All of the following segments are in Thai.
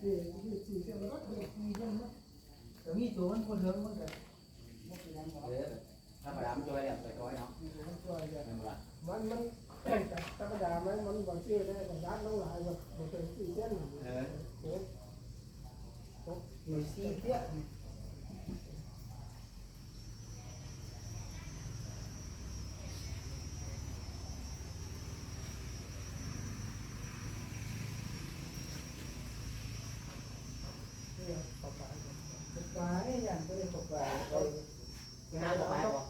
แต่มีตัวมันคนเถิงมันก็เออถ้าประดามจอยเนี่ยไปจอยเนาะ มันช่วยกัน เป็นว่า มันมันธรรมดามันมันบางทีได้แต่ด้านน้องหลายแบบมันเป็นสี่เส้น เออ โอ้โห หน่วยซีเตี้ย เนี่ยต่อไป ปลาเนี่ย อย่างตัวเล็กปลาไปงานต่อไปบ่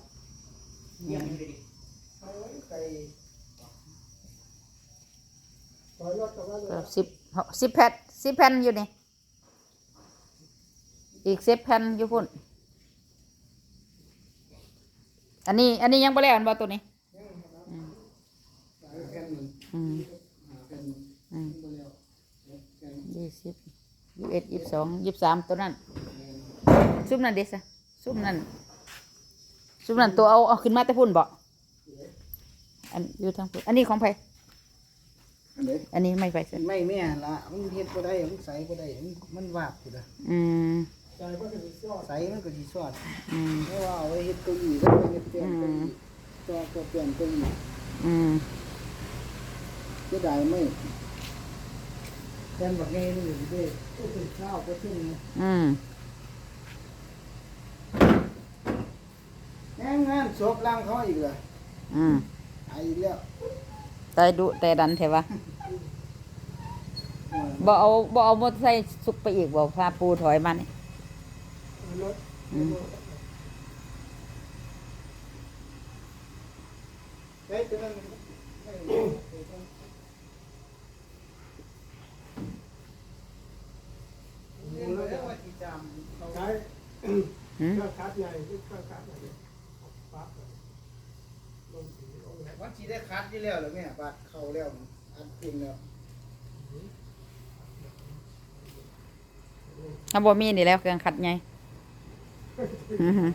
เยี่ยมอยู่ดีเก่ปล่อบสิบสิบแผ่นสิบแผ่นอยู่นี่ อีกสิบแผ่นอยู่พุ่น อันนี้ อันนี้ยังไม่แล้วอันบ่ตัวนี้ยี่สิบยี่สิบเอ็ดยี่สิบสองยี่สิบสามตัวนั้นซุปนั่นเด็ดซะ ซุปนั่นซุปนั่นตัวเอาเอาขึ้นมาแต่พุ่นบ่อันอยู่ทางพุ่นอันนี้ของไผอันไหนอันนี้ไม่ไผเส้นไม่แม่ละมันเฮ็ดบ่ได้มันใสบ่ได้มันมันวาบอยู่นะอืมใจก็จะมียอดใสมันก็สิสอดอืมไม่ว่าเอาไว้เฮ็ดเก้าอี้ก็ไปเฮ็ดเตียงเก้าอี้ตัวตัวเปลี่ยนเก้าอี้อืมเสียดายไม่แทนบักไงนี่อยู่เด้ก็เป็นข้าวก็ขึ้นนะอืม แง่งาน ศพล่างเขาอีกเลยอืมไออีกแล้วตายดุแต่ดันเถอะวะบ่เอาบ่เอามอเตอร์ไซค์สุกไปอีกบ่พาปูถอยมานี่รถอืมเฮ้ยตัวนั้นเรื่องว่าที่จำเขา ใช้ หืม เครื่องคัดใหญ่เครื่องคัดใหญ่ปั๊บลง สีลงแล้วว่าที่ได้คัดที่แล้วหรือแม่บาดเข้าแล้วอัดกินแล้วถ้าบ่มีนี่แล้วเครื่องขัดไงอื้อหือ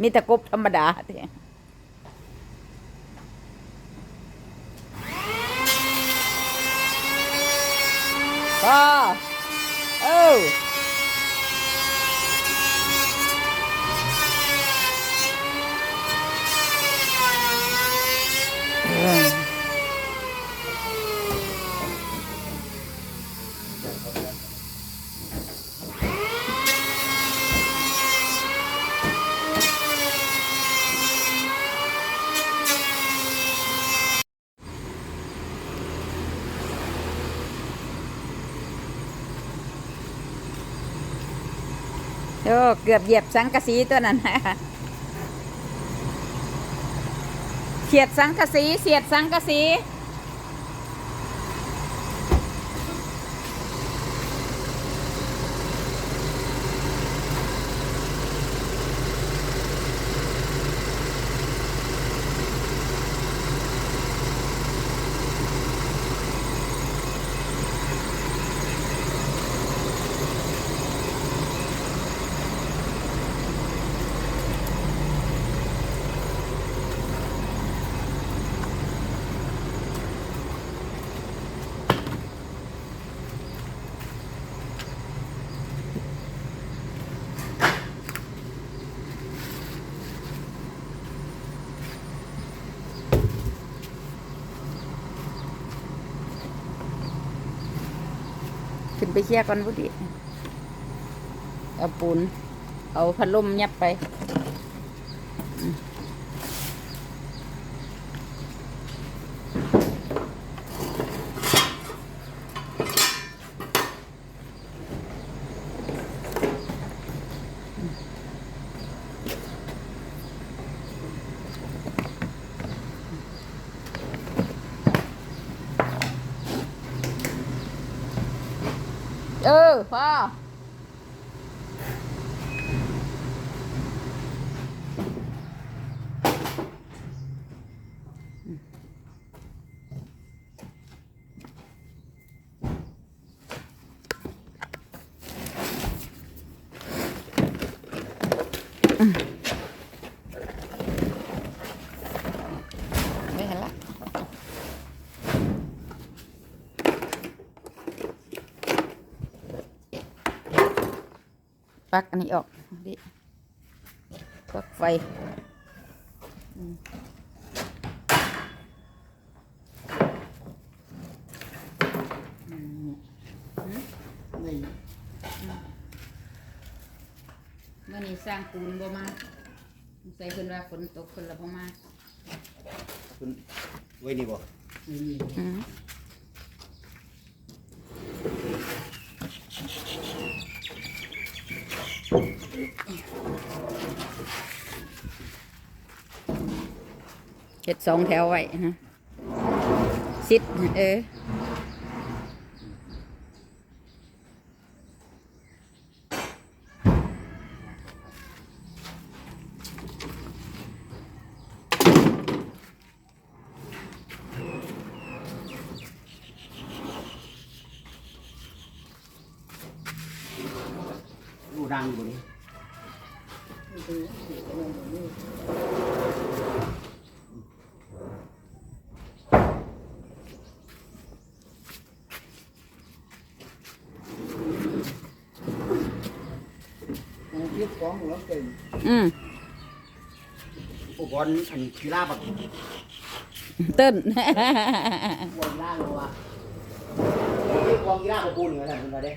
มีแต่กบธรรมดาเด้ก็เออ เออโอ้เกือบเหยียบสังกะสีตัวนั้น เสียดสังกะสี เสียดสังกะสี ขึ้นไปเชียก่อนพุดิเอาปูน เอาพัดลมยับไป เออพ่อ ปลักอันนี้ออกดิปลักไฟอืมอืมนี่เมื่อนี้สร้างปูนบ่มาใส่เพิ่นว่าฝนตกเพิ่นละบ่มาคุณไว้นี่บ่ นี่ อืม เจ็ดสองแถวไว้ฮะซิดเออ ดังอยู่นี่นี่คือนี่เอาเก็บของแล้วเก่งอืมอุปกรณ์อันกีฬาบักเต้น บนล่างเลยว่ะเรียกกองกีฬาบักปูนเหมือนกันคุณตาเด้อ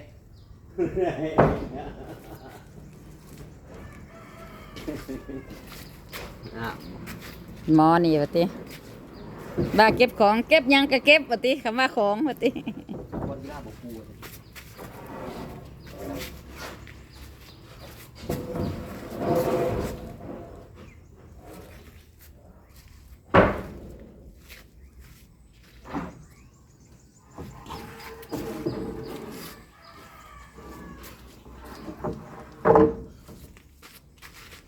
ะ หมอนี่ปะติบ้าเก็บของเก็บหยังก็เก็บปะติคำว่าของปะติกองกีฬาบักปู โ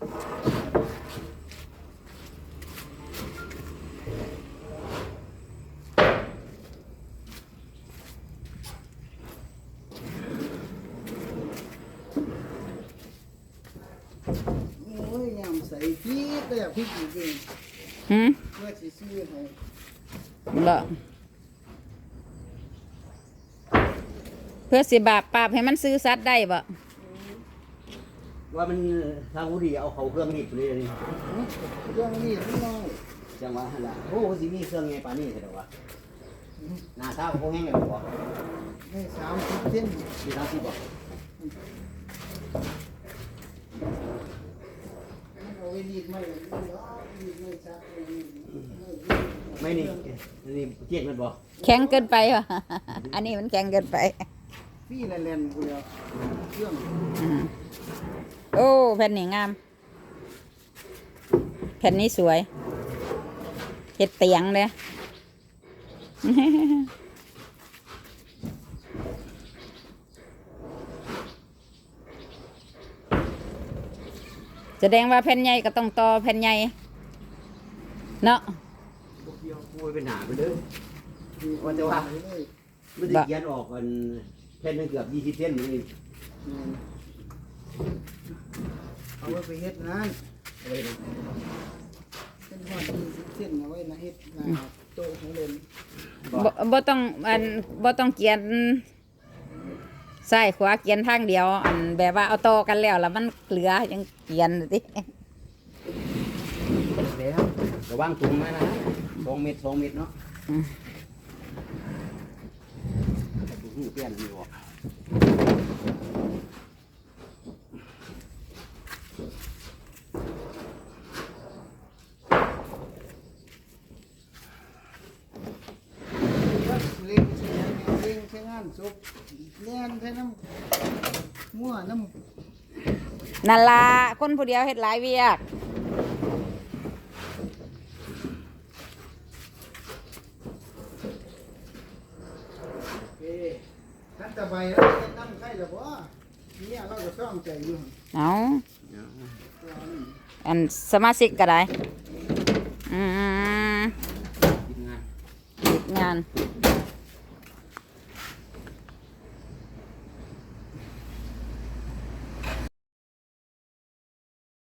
อ้ยยำใส่พริกก็อยากพริกจริงหืมๆเพื่อสิซื้อให้บ่เพื่อสิบาปปราบให้มันซื้อสัตว์ได้บ่ ว่ามันทางอุดีเอาเขาเครื่องรีดเลยนี่เครื่องนี้ทุกน้อยจังหวะหั่นล่ะโอ้สิมีเครื่องไงปานนี้ใช่ดอกวะหน้าตาคงแห้งเลยบ่ให้สามสิบเส้นมีทางสิบ่เอาไว้รีดไม่รีดไม่ซักเลยไม่นี่นี่เจี๊ยดมันบ่แข็งเกินไปวะอันนี้มันแข็งเกินไป พี่แลนๆกูแล้วเครื่องอืมโอ้แผ่นนี้งาม แผ่นนี้สวยเห็ดเตียงเลย แสดงว่าแผ่นใหญ่ก็ต้องต่อแผ่นใหญ่เนาะ พวกเดียวกูเป็นหาไปเด้อว่าแต่ว่าเลยมันจะเขียนออกกัน แผ่นหนึงเกือบ20เส้นนี่เอาไว้ไปเฮ็ดงานเอาไว้นะเป็นหอดยี่สิบเส้นเอาไว้นะเฮ็ดงานโต๊ะของเล่นบ่บ่ต้องอันบ่ต้องเกียนซ้ายขวาเกียนทางเดียว อันแบบว่าเอาต่อกันแล้วแล้วมันเหลือยังเกียนติแล้วระวังถุงนะนะ2เม็ด2เม็ดเนาะอื มถุงเปลี่ยนนี่บ่เล่นใช้งานเล่นใช้งานศพเล่นใช้น้ำมั่วน้ำนั่นล่ะคนผู้เดียวเฮ็ดหลายเวียก เอ้ทัน ตะใบแล้วจะตั้งไข่หรือวะเนี่ยเราก็ซ่อมใจอยู่เอาตัวนี้อันสมาชิกก็ได้อืมทีมงานติดงานเ